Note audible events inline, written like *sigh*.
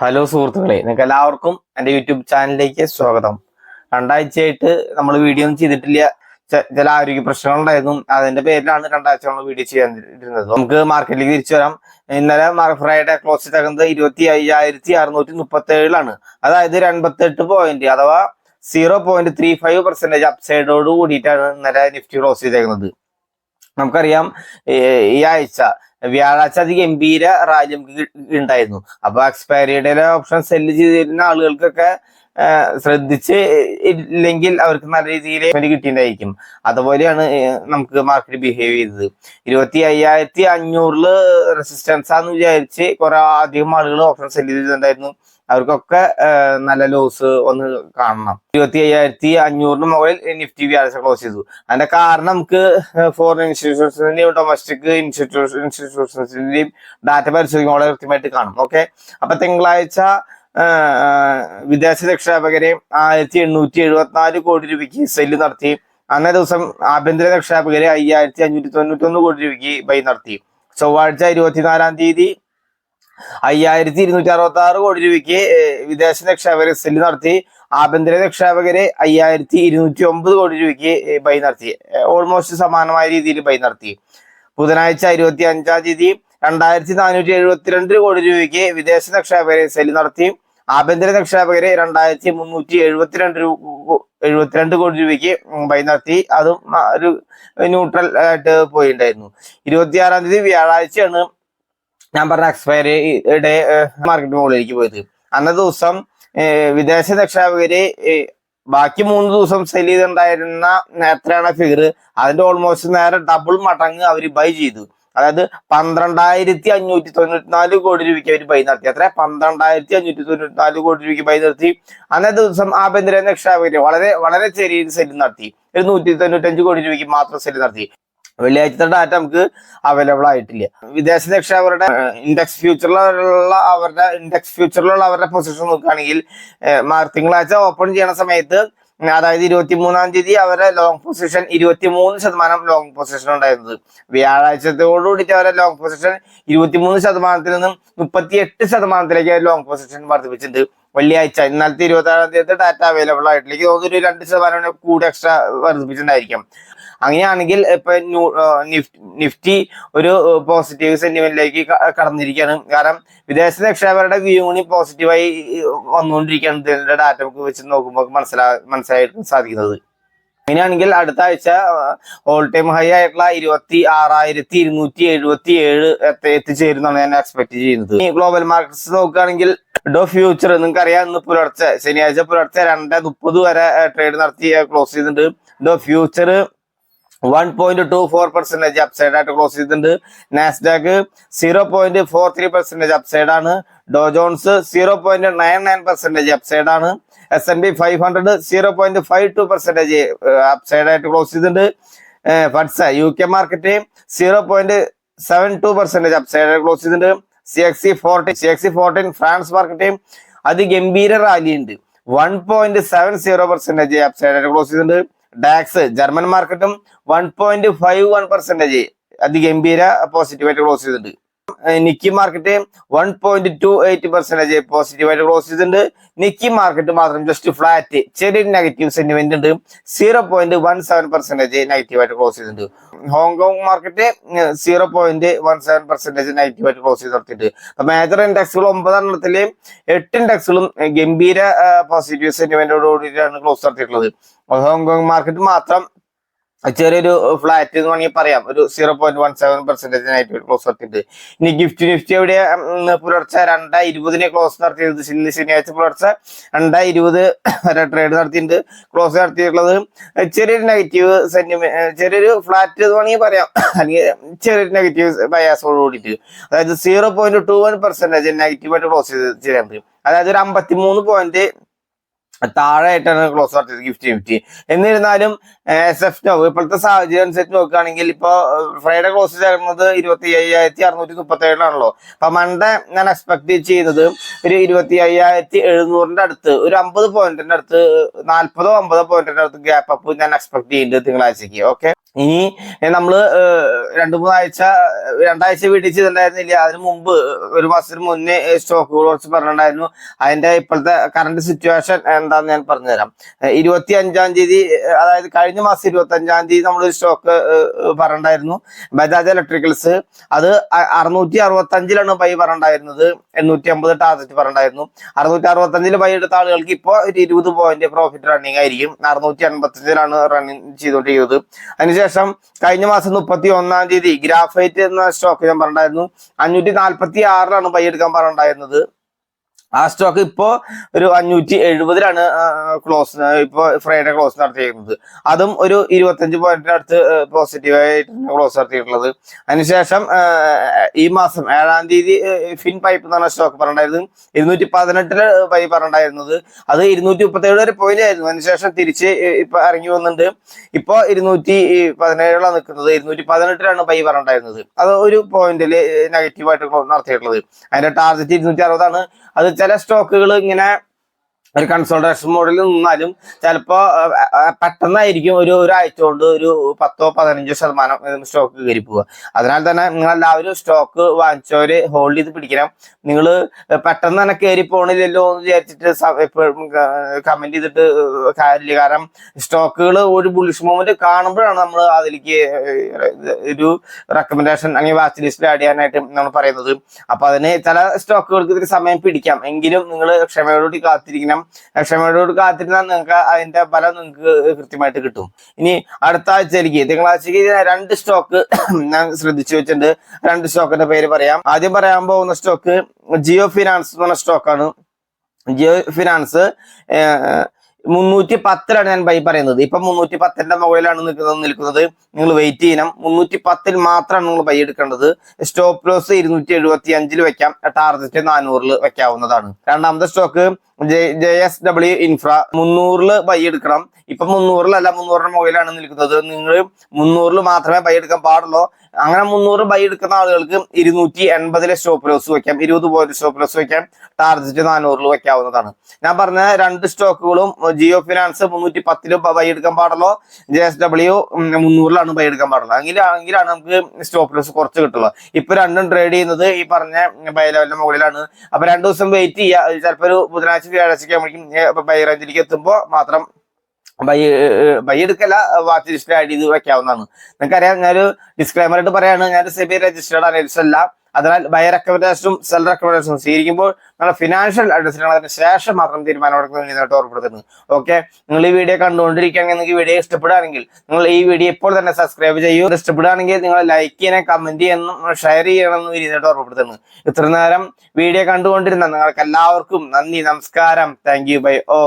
Hello സുഹൃത്തുക്കളെ നിങ്ങൾക്ക് എല്ലാവർക്കും എന്റെ യൂട്യൂബ് ചാനലിലേക്ക് സ്വാഗതം. രണ്ടാഴ്ചയായിട്ട് നമ്മൾ വീഡിയോ ഒന്നും ചെയ്തിട്ടില്ല. ചില ആരോഗ്യ പ്രശ്നങ്ങളുണ്ടായിരുന്നു. അതിന്റെ പേരിലാണ് രണ്ടാഴ്ച നമ്മൾ വീഡിയോ ചെയ്യാൻ ഇരുന്നത്. നമുക്ക് മാർക്കറ്റിലേക്ക് തിരിച്ചു വരാം. ഇന്നലെ ഫ്രൈഡേ ക്ലോസ് ചെയ്തേക്കുന്നത് ഇരുപത്തി അയ്യായിരത്തി അറുന്നൂറ്റി മുപ്പത്തി ഏഴിലാണ് അതായത് എൺപത്തെട്ട് പോയിന്റ് അഥവാ zero point three five percentage അപ്സൈഡോട് കൂടിയിട്ടാണ് ഇന്നലെ നിഫ്റ്റി ക്ലോസ് ചെയ്തേക്കുന്നത്. നമുക്കറിയാം ഈ ആഴ്ച വ്യാഴാഴ്ച അതി ഗംഭീര റാലി നമുക്ക് ഉണ്ടായിരുന്നു അപ്പൊ എക്സ്പയറിയുടെ ഓപ്ഷൻ സെല്ല് ചെയ്തിരുന്ന ആളുകൾക്കൊക്കെ ശ്രദ്ധിച്ച് ഇല്ലെങ്കിൽ അവർക്ക് നല്ല രീതിയിൽ കിട്ടിയിട്ടുണ്ടായിരിക്കും. അതുപോലെയാണ് നമുക്ക് മാർക്കറ്റ് ബിഹേവ് ചെയ്തത്. ഇരുപത്തി അയ്യായിരത്തി അഞ്ഞൂറിൽ റെസിസ്റ്റൻസ് ആന്ന് വിചാരിച്ച് കുറെ അധികം ആളുകൾ ഓപ്ഷൻ സെല്ല് ചെയ്തിട്ടുണ്ടായിരുന്നു. അവർക്കൊക്കെ നല്ല ലോസ് ഒന്ന് കാണണം. ഇരുപത്തി അയ്യായിരത്തി അഞ്ഞൂറിന് മുകളിൽ നിഫ്റ്റി വ്യാഴാഴ്ച ക്ലോസ് ചെയ്തു. അതിന്റെ കാരണം നമുക്ക് ഫോറിൻ ഇൻസ്റ്റിറ്റ്യൂഷൻസിന്റെയും ഡൊമസ്റ്റിക് ഇൻസ്റ്റിറ്റ്യൂഷൻ ഇൻസ്റ്റിറ്റ്യൂഷൻസിന്റെയും ഡാറ്റ പരിശോധിക്കുമ്പോൾ കൃത്യമായിട്ട് കാണും. ഓക്കെ അപ്പൊ തിങ്കളാഴ്ച വിദേശ നിക്ഷേപകരെ ആയിരത്തി എണ്ണൂറ്റി എഴുപത്തിനാല് കോടി രൂപയ്ക്ക് സെല്ല് നടത്തി. അന്നേ ദിവസം ആഭ്യന്തര നിക്ഷേപകരെ അയ്യായിരത്തി അഞ്ഞൂറ്റി തൊണ്ണൂറ്റി ഒന്ന് കോടി രൂപയ്ക്ക് ബൈ നടത്തി. ചൊവ്വാഴ്ച ഇരുപത്തിനാലാം തീയതി അയ്യായിരത്തി ഇരുന്നൂറ്റി അറുപത്തി ആറ് കോടി രൂപയ്ക്ക് വിദേശ നിക്ഷേപകരെ സെല്ല് നടത്തി. ആഭ്യന്തര നിക്ഷേപകരെ അയ്യായിരത്തി ഇരുന്നൂറ്റി ഒമ്പത് കോടി രൂപയ്ക്ക് ബൈ നടത്തി. ഓൾമോസ്റ്റ് സമാനമായ രീതിയിൽ ബൈ നടത്തി. ബുധനാഴ്ച ഇരുപത്തി അഞ്ചാം തീയതി രണ്ടായിരത്തി നാനൂറ്റി എഴുപത്തിരണ്ട് കോടി രൂപയ്ക്ക് വിദേശ നിക്ഷേപകരെ സെല്ല് നടത്തി. ആഭ്യന്തര നിക്ഷേപകരെ രണ്ടായിരത്തി മുന്നൂറ്റി എഴുപത്തിരണ്ട് എഴുപത്തിരണ്ട് കോടി രൂപയ്ക്ക് ബൈ നടത്തി. അതും ഒരു ന്യൂട്രൽ ആയിട്ട് പോയിട്ടുണ്ടായിരുന്നു ഇരുപത്തിയാറാം തീയതി വ്യാഴാഴ്ചയാണ് ഞാൻ പറഞ്ഞ എക്സ്പയറിയുടെ മാർക്കറ്റ് മുകളിലേക്ക് പോയത്. അന്ന ദിവസം വിദേശ നിക്ഷേപകര് ബാക്കി മൂന്ന് ദിവസം സെൽ ചെയ്തിട്ടുണ്ടായിരുന്ന എത്രയാണ് ഫിഗർ അതിന്റെ ഓൾമോസ്റ്റ് നേരെ ഡബിൾ മടങ്ങ് അവർ ബൈ ചെയ്തു. അതായത് പന്ത്രണ്ടായിരത്തി അഞ്ഞൂറ്റി തൊണ്ണൂറ്റി നാല് കോടി രൂപയ്ക്ക് അവർ ബൈ നടത്തി. അത്ര പന്ത്രണ്ടായിരത്തി അഞ്ഞൂറ്റി തൊണ്ണൂറ്റി നാല് കോടി രൂപയ്ക്ക് ബൈ നടത്തി. അന്നേ ദിവസം ആഭ്യന്തര നിക്ഷേപകര് വളരെ വളരെ ചെറിയ സെല്ലിൽ നടത്തി. ഒരു നൂറ്റി തൊണ്ണൂറ്റഞ്ച് കോടി രൂപയ്ക്ക് മാത്രം സെല്ലിൽ നടത്തി. വെള്ളിയാഴ്ചത്തെ ഡാറ്റ നമുക്ക് അവൈലബിൾ ആയിട്ടില്ല. വിദേശ അവരുടെ ഇൻഡെക്സ് ഫ്യൂച്ചറിലുള്ള അവരുടെ ഇൻഡെക്സ് ഫ്യൂച്ചറിലുള്ള അവരുടെ പൊസിഷൻ നോക്കുകയാണെങ്കിൽ തിങ്കളാഴ്ച ഓപ്പൺ ചെയ്യണ സമയത്ത് അതായത് ഇരുപത്തി മൂന്നാം തീയതി അവരുടെ ലോങ് പൊസിഷൻ ഇരുപത്തി മൂന്ന് ശതമാനം ലോങ് പൊസിഷൻ ഉണ്ടായിരുന്നത്. വ്യാഴാഴ്ചത്തോടുകൂടിയിട്ട് അവരുടെ ലോങ് പൊസിഷൻ ഇരുപത്തി മൂന്ന് ശതമാനത്തിൽ നിന്നും മുപ്പത്തി എട്ട് ശതമാനത്തിലേക്ക് ലോങ് പൊസിഷൻ വർദ്ധിപ്പിച്ചിട്ടുണ്ട്. വെള്ളിയാഴ്ച ഇന്നലത്തെ ഇരുപത്തി ആറാം തീയതി ഡാറ്റ അവൈലബിൾ ആയിട്ടില്ല തോന്നുന്നു ഒരു രണ്ട് ശതമാനം കൂടി എക്സ്ട്രാ വർദ്ധിപ്പിച്ചിട്ടുണ്ടായിരിക്കും. അങ്ങനെയാണെങ്കിൽ ഇപ്പൊ നിഫ്റ്റി ഒരു പോസിറ്റീവ് സെന്റിമെന്റിലേക്ക് കടന്നിരിക്കുകയാണ്. കാരണം വിദേശ നിക്ഷേപകരുടെ വ്യൂണി പോസിറ്റീവായി വന്നുകൊണ്ടിരിക്കുകയാണ്. ഇതിന്റെ ഡാറ്റ നമുക്ക് വെച്ച് നോക്കുമ്പോൾ മനസ്സിലാ മനസ്സിലായിട്ട് സാധിക്കുന്നത്. അങ്ങനെയാണെങ്കിൽ അടുത്ത ആഴ്ച ഓൾ ടൈം ഹൈ ആയിട്ടുള്ള ഇരുപത്തി ആറായിരത്തി ഇരുന്നൂറ്റി എഴുപത്തി ഏഴ് എത്തിച്ചേരുന്നാണ് ഞാൻ എക്സ്പെക്ട് ചെയ്യുന്നത്. ഗ്ലോബൽ മാർക്കറ്റ്സ് നോക്കുകയാണെങ്കിൽ ഡോ ഫ്യൂച്ചർ നിങ്ങൾക്ക് അറിയാം ഇന്ന് പുലർച്ചെ ശനിയാഴ്ച പുലർച്ചെ രണ്ട് മുപ്പത് വരെ ട്രേഡ് നടത്തി ക്ലോസ് ചെയ്തിട്ടുണ്ട്. Dow future one point two four percentage upside ആയിട്ട് ക്ലോസ് ചെയ്തിട്ടുണ്ട്. Nasdaq zero point four three percentage upside ആണ്. Dow Jones zero point nine nine percentage upside ആണ്. S and P five hundred zero point five two percentage upside ആയിട്ട് close ചെയ്തിട്ടുണ്ട്. FTSE U K market zero point seven two percentage upside ആയിട്ട് close ചെയ്തിട്ടുണ്ട്. C X C fourteen C X C fourteen France market അതിഗംഭീര rally ഉണ്ട്. One point seven zero percentage upside ആയിട്ട് close ചെയ്തിട്ടുണ്ട്. DAX German മാർക്കറ്റും one point five one percentage അതിഗംഭീര പോസിറ്റീവായിട്ട് close ചെയ്തിട്ടുണ്ട്. Nikkei market one point two eight percentage പോസിറ്റീവായിട്ട് close ചെയ്തിട്ടുണ്ട്. Nikkei market മാത്രം just flat ചെറിയൊരു നെഗറ്റീവ് സെന്റിമെന്റ് ഉണ്ട്. Zero point one seven percentage നെഗറ്റീവായിട്ട് ക്ലോസ് ചെയ്തിട്ടുണ്ട്. Hong Kong market zero point one seven percentage നെഗറ്റീവായിട്ട് ക്ലോസ് ചെയ്ത് നടത്തിയിട്ടുണ്ട്. മേജർ ഇൻഡെക്സുകൾ ഒമ്പതെണ്ണത്തിൽ എട്ട് ഇൻഡെക്സുകളും ഗംഭീര പോസിറ്റീവ് സെന്റിമെന്റോട് കൂടിയിട്ടാണ് ക്ലോസ് നടത്തിയിട്ടുള്ളത്. ഹോങ്കോങ് മാർക്കറ്റ് മാത്രം ചെറിയൊരു ഫ്ലാറ്റ് എന്ന് വേണമെങ്കിൽ പറയാം. ഒരു സീറോ പോയിന്റ് വൺ സെവൻ പെർസെന്റേജിനായിട്ട് ക്ലോസ് നടത്തിയിട്ടുണ്ട് ഇനി ഗിഫ്റ്റ് നിഫ്റ്റി എവിടെ പുലർച്ചെ രണ്ടാ ഇരുപതിനെ ക്ലോസ് നടത്തിയത് ശനിയാഴ്ച പുലർച്ചെ രണ്ടാ ഇരുപത് വരെ ട്രേഡ് നടത്തിയിട്ടുണ്ട്. ക്ലോസ് നടത്തിയിട്ടുള്ളത് ചെറിയൊരു നെഗറ്റീവ് സെന്റിമെന്റ് ചെറിയൊരു ഫ്ലാറ്റ് എന്ന് വേണമെങ്കിൽ പറയാം. അല്ലെങ്കിൽ ചെറിയൊരു നെഗറ്റീവ് ബയാസോട് കൂടിയിട്ട്. അതായത് zero point two one percentage നെഗറ്റീവായിട്ട് ക്ലോസ് ചെയ്ത് ചെയ്യാൻ പറ്റും. അതായത് ഒരു അമ്പത്തി മൂന്ന് പോയിന്റ് താഴെ ആയിട്ടാണ് ക്ലോസ് നടത്തിയത് ഗിഫ്റ്റ് ഫിഫ്റ്റി എന്നിരുന്നാലും എസ് എഫ് നോവ് ഇപ്പോഴത്തെ സാഹചര്യം അനുസരിച്ച് നോക്കുകയാണെങ്കിൽ ഇപ്പോൾ ഫ്രൈഡേ ക്ലോസ് ചേർന്നത് ഇരുപത്തി അയ്യായിരത്തി അറുന്നൂറ്റി മുപ്പത്തി ഏഴിലാണല്ലോ അപ്പൊ മൺഡേ ഞാൻ എക്സ്പെക്ട് ചെയ്യുന്നത് ഒരു ഇരുപത്തി അയ്യായിരത്തി എഴുന്നൂറിന്റെ അടുത്ത് ഒരു അമ്പത് പോയിന്റിന്റെ അടുത്ത് നാല്പതോ അമ്പതോ പോയിന്റിന്റെ അടുത്ത് ഗ്യാപ്പ് അപ്പ് ഞാൻ എക്സ്പെക്ട് ചെയ്യുന്നുണ്ട് തിങ്കളാഴ്ചക്ക് ഓക്കെ ഇനി നമ്മൾ രണ്ടു മൂന്നാഴ്ച രണ്ടാഴ്ച വീട്ടിൽ ചെയ്തിട്ടുണ്ടായിരുന്നില്ല. അതിന് മുമ്പ് ഒരു മാസത്തിന് മുന്നേ സ്റ്റോക്കുകൾ കുറച്ച് പറഞ്ഞിട്ടുണ്ടായിരുന്നു. അതിന്റെ ഇപ്പോഴത്തെ കറണ്ട് സിറ്റുവേഷൻ എന്താന്ന് ഞാൻ പറഞ്ഞുതരാം. ഇരുപത്തി അഞ്ചാം തീയതി അതായത് കഴിഞ്ഞ മാസം ഇരുപത്തി അഞ്ചാം തീയതി നമ്മൾ സ്റ്റോക്ക് പറഞ്ഞിട്ടുണ്ടായിരുന്നു. ബജാജ് ഇലക്ട്രിക്കൽസ്. അത് അറുന്നൂറ്റി അറുപത്തി അഞ്ചിലാണ് ബൈ പറഞ്ഞിട്ടുണ്ടായിരുന്നത്. എണ്ണൂറ്റി അമ്പത് ടാർജറ്റ് പറഞ്ഞിട്ടുണ്ടായിരുന്നു. അറുന്നൂറ്റി അറുപത്തി അഞ്ചിൽ ബൈ എടുത്ത ആളുകൾക്ക് ഇപ്പോൾ ഒരു ഇരുപത് പോയിന്റ് പ്രോഫിറ്റ് റണ്ണിങ് ആയിരിക്കും. അറുന്നൂറ്റി അൻപത്തി അഞ്ചിലാണ് റണ്ണിങ് ചെയ്തുകൊണ്ടിരിക്കുന്നത് അതിനുശേഷം കഴിഞ്ഞ മാസം മുപ്പത്തി ഒന്നാം തീയതി ഗ്രാഫൈറ്റ് എന്ന സ്റ്റോക്ക് ഞാൻ പറഞ്ഞിട്ടുണ്ടായിരുന്നു. അഞ്ഞൂറ്റി നാൽപ്പത്തി ആറിലാണ് ബൈ എടുക്കാൻ പറഞ്ഞിട്ടുണ്ടായിരുന്നത്. ആ സ്റ്റോക്ക് ഇപ്പോ ഒരു അഞ്ഞൂറ്റി എഴുപതിലാണ് ക്ലോസ് ഇപ്പൊ ഫ്രൈഡേ ക്ലോസ് നടത്തിയിരിക്കുന്നത്. അതും ഒരു ഇരുപത്തഞ്ച് പോയിന്റിന് അടുത്ത് പോസിറ്റീവ് ആയിട്ടാണ് ക്ലോസ് നടത്തിയിട്ടുള്ളത്. അതിനുശേഷം ഈ മാസം ഏഴാം തീയതി ഫിൻ പൈപ്പ് എന്ന് പറഞ്ഞ സ്റ്റോക്ക് പറഞ്ഞിട്ടുണ്ടായിരുന്നു. ഇരുന്നൂറ്റി പതിനെട്ടിൽ പൈ പറഞ്ഞിട്ടുണ്ടായിരുന്നത്. അത് ഇരുന്നൂറ്റി മുപ്പത്തി ഏഴ് വരെ പോയിന്റ് ആയിരുന്നു. അതിനുശേഷം തിരിച്ച് ഇപ്പൊ ഇറങ്ങി വന്നിട്ടുണ്ട്. ഇപ്പൊ ഇരുന്നൂറ്റി പതിനേഴിലാണ് നിൽക്കുന്നത്. ഇരുന്നൂറ്റി പതിനെട്ടിലാണ് പൈ പറഞ്ഞിട്ടുണ്ടായിരുന്നത്. അത് ഒരു പോയിന്റിൽ നെഗറ്റീവായിട്ട് നടത്തിയിട്ടുള്ളത്. അതിന്റെ ടാർഗറ്റ് ഇരുന്നൂറ്റി അറുപതാണ് അത് ചില സ്റ്റോക്കുകൾ ഇങ്ങനെ ഒരു കൺസൾട്ടേഷൻ മോഡിൽ നിന്നാലും ചിലപ്പോ പെട്ടെന്നായിരിക്കും ഒരു ഒരാഴ്ച കൊണ്ട് ഒരു പത്തോ പതിനഞ്ചോ ശതമാനം സ്റ്റോക്ക് കയറി പോവുക. അതിനാൽ തന്നെ നിങ്ങൾ എല്ലാവരും സ്റ്റോക്ക് വാങ്ങിച്ചവര് ഹോൾഡ് ചെയ്ത് പിടിക്കണം. നിങ്ങൾ പെട്ടെന്ന് തന്നെ കയറി പോകണില്ലല്ലോ എന്ന് വിചാരിച്ചിട്ട് എപ്പോഴും കമന്റ് ചെയ്തിട്ട് കാര്യമില്ല. കാരണം സ്റ്റോക്കുകൾ ഒരു ബുളിഷ് മൂവ്മെന്റ് കാണുമ്പോഴാണ് നമ്മൾ അതിലേക്ക് ഒരു റെക്കമെൻഡേഷൻ അല്ലെങ്കിൽ വാച്ച് ലിസ്റ്റിൽ ആഡ് ചെയ്യാനായിട്ട് നമ്മൾ പറയുന്നത്. അപ്പൊ അതിന് ചില സ്റ്റോക്കുകൾക്ക് ഇതിന് സമയം പിടിക്കാം. എങ്കിലും നിങ്ങൾ ക്ഷമയോടുകൂടി കാത്തിരിക്കണം. ക്ഷമയോടുകൂടി കാത്തിരുന്നാൽ നിങ്ങൾക്ക് അതിന്റെ ഫലം നിങ്ങൾക്ക് കൃത്യമായിട്ട് കിട്ടും. ഇനി അടുത്ത ആഴ്ചയിലേക്ക് തിങ്കളാഴ്ചക്ക് രണ്ട് സ്റ്റോക്ക് *coughs* ഞാൻ ശ്രദ്ധിച്ചു വെച്ചിട്ടുണ്ട്. രണ്ട് സ്റ്റോക്കിന്റെ പേര് പറയാം. ആദ്യം പറയാൻ പോകുന്ന സ്റ്റോക്ക് ജിയോ ഫിനാൻസ് എന്ന് പറഞ്ഞ സ്റ്റോക്കാണ് ജിയോ ഫിനാൻസ് മുന്നൂറ്റി പത്തിലാണ് ഞാൻ ബൈ പറയുന്നത്. ഇപ്പൊ മുന്നൂറ്റി പത്തിന്റെ മുകളിലാണ് നിൽക്കുന്നത് നിൽക്കുന്നത്. നിങ്ങൾ വെയിറ്റ് ചെയ്യണം. മുന്നൂറ്റി പത്തിൽ മാത്രമാണ് നിങ്ങൾ ബൈ എടുക്കേണ്ടത്. സ്റ്റോപ്പ് ലോസ് ഇരുന്നൂറ്റി എഴുപത്തി അഞ്ചിൽ വെക്കാം. ടാർഗറ്റ് നാനൂറിൽ വെക്കാവുന്നതാണ്. രണ്ടാമത്തെ stock J J S W infra മുന്നൂറിൽ buy എടുക്കണം. ഇപ്പൊ മുന്നൂറിലല്ല മുന്നൂറിന് മുകളിലാണ് നിൽക്കുന്നത്. നിങ്ങൾ മുന്നൂറിൽ മാത്രമേ ബൈ എടുക്കാൻ പാടുള്ളൂ. അങ്ങനെ മുന്നൂറ് ബൈ എടുക്കുന്ന ആളുകൾക്ക് ഇരുന്നൂറ്റി എൺപതിലെ സ്റ്റോപ്പ് ലോസ് വെക്കാം. ഇരുപത് പോയിന്റ് സ്റ്റോപ്പ് ലോസ് വെക്കാം. ടാർജറ്റ് നാനൂറിൽ വെക്കാവുന്നതാണ്. ഞാൻ പറഞ്ഞ രണ്ട് സ്റ്റോക്കുകളും ജിയോ ഫിനാൻസ് മുന്നൂറ്റി പത്തിൽ ബൈ എടുക്കാൻ പാടുള്ളൂ. ജെ എസ് ഡബ്ല്യു മുന്നൂറിലാണ് ബൈ എടുക്കാൻ പാടുള്ളൂ. എങ്കിൽ എങ്കിലാണ് നമുക്ക് സ്റ്റോപ്പ് ലോസ് കുറച്ച് കിട്ടുള്ളൂ. ഇപ്പൊ രണ്ടും ട്രേഡ് ചെയ്യുന്നത് ഈ പറഞ്ഞ ബൈ ലെവലിന്റെ മുകളിലാണ്. അപ്പൊ രണ്ടു ദിവസം വെയിറ്റ് ചെയ്യുക ചിലപ്പോൾ ഒരു ബുധനാഴ്ച വ്യാഴാഴ്ചയ്ക്ക് ആകുമ്പോഴേക്കും ബൈ റേഞ്ചിലേക്ക് എത്തുമ്പോൾ മാത്രം ബൈ ബൈ എടുക്കല്ല വാച്ച് ലിസ്റ്റ് ആഡ് ചെയ്ത് വെക്കാവുന്നതാണ്. നിങ്ങൾക്കറിയാം ഞാനൊരു ഡിസ്ക്ലൈമർ ആയിട്ട് പറയാണ് ഞാൻ സെബി രജിസ്റ്റേർഡ് അനലിസ്റ്റ് അല്ല അതിനാൽ ബൈ റെക്കമെൻഡേഷനും സെൽ റെക്കമെൻഡേഷനും സ്വീകരിക്കുമ്പോൾ നമ്മുടെ ഫിനാൻഷ്യൽ അഡ്വൈസിനാണ് അതിന് ശേഷം മാത്രം തീരുമാനമെടുക്കുന്നതിനായിട്ട് ഓർപ്പെടുത്തുന്നത് ഓക്കെ നിങ്ങൾ ഈ വീഡിയോ കണ്ടുകൊണ്ടിരിക്കുകയാണെങ്കിൽ നിങ്ങൾക്ക് വീഡിയോ ഇഷ്ടപ്പെടുകയാണെങ്കിൽ നിങ്ങൾ ഈ വീഡിയോ ഇപ്പോൾ തന്നെ സബ്സ്ക്രൈബ് ചെയ്യൂ. ഇഷ്ടപ്പെടുകയാണെങ്കിൽ നിങ്ങൾ ലൈക്ക് ചെയ്യണം കമന്റ് ചെയ്യണം ഷെയർ ചെയ്യണമെന്ന് ഇതിനായിട്ട് ഓർമ്മപ്പെടുത്തുന്നു. ഇത്ര നേരം വീഡിയോ കണ്ടുകൊണ്ടിരുന്ന നിങ്ങൾക്ക് എല്ലാവർക്കും നന്ദി നമസ്കാരം. Thank you by oh